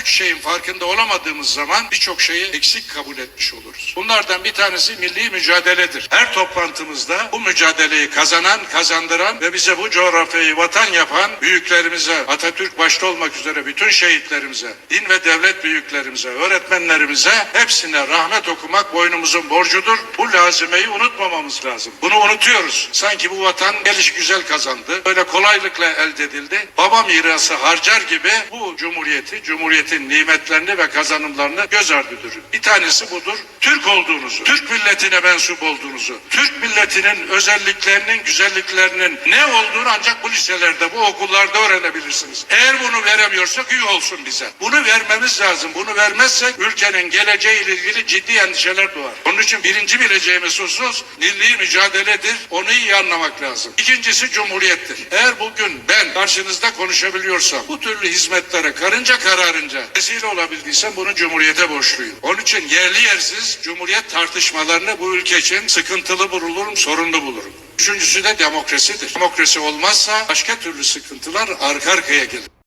üç şeyin farkında olamadığımız zaman birçok şeyi eksik kabul etmiş oluruz. Bunlardan bir tanesi milli mücadeledir. Her toplantımızda bu mücadeleyi kazanan, kazandıran ve bize bu coğrafyayı vatan yapan büyüklerimize, Atatürk başta olmak üzere bütün şehitlerimize, din ve devlet büyüklerimize, öğretmenlerimize hepsine rahmet okumak boynumuzun borcudur. Bu lazimeyi unutmamamız lazım. Bunu unutuyoruz. Sanki bu vatan geliş güzel kazandı. Böyle kolaylıkla elde edildi. Baba mirası harcar gibi bu cumhuriyeti, cumhuriyetin nimetlerini ve kazanımlarını göz ardı ediyor. Bir tanesi budur. Türk olduğunuzu, Türk milletine mensup olduğunuzu, Türk milletinin özelliklerinin, güzelliklerinin ne olduğunu ancak bu liselerde, bu okullarda öğrenebilirsiniz. Eğer bunu veremiyorsak iyi olsun bize. Bunu vermemiz lazım. Bunu vermezsek ülkenin geleceğiyle ilgili ciddi endişeler doğar. Onun için birinci bileceğimiz husus milli mücadeledir. Onu iyi anlamak lazım. İkincisi cumhuriyettir. Eğer bugün ben karşınızda konuşabiliyorsam bu türlü hizmetlere karınca kararınca vesile olabildiysem bunu cumhuriyete borçluyum. Onun için yerli yersiz cumhuriyet tartışmalarını bu ülke için sıkıntılı bulurum, sorunlu bulurum. Üçüncüsü de demokrasidir. Demokrasi olmazsa başka türlü sıkıntılar arka arkaya gelir.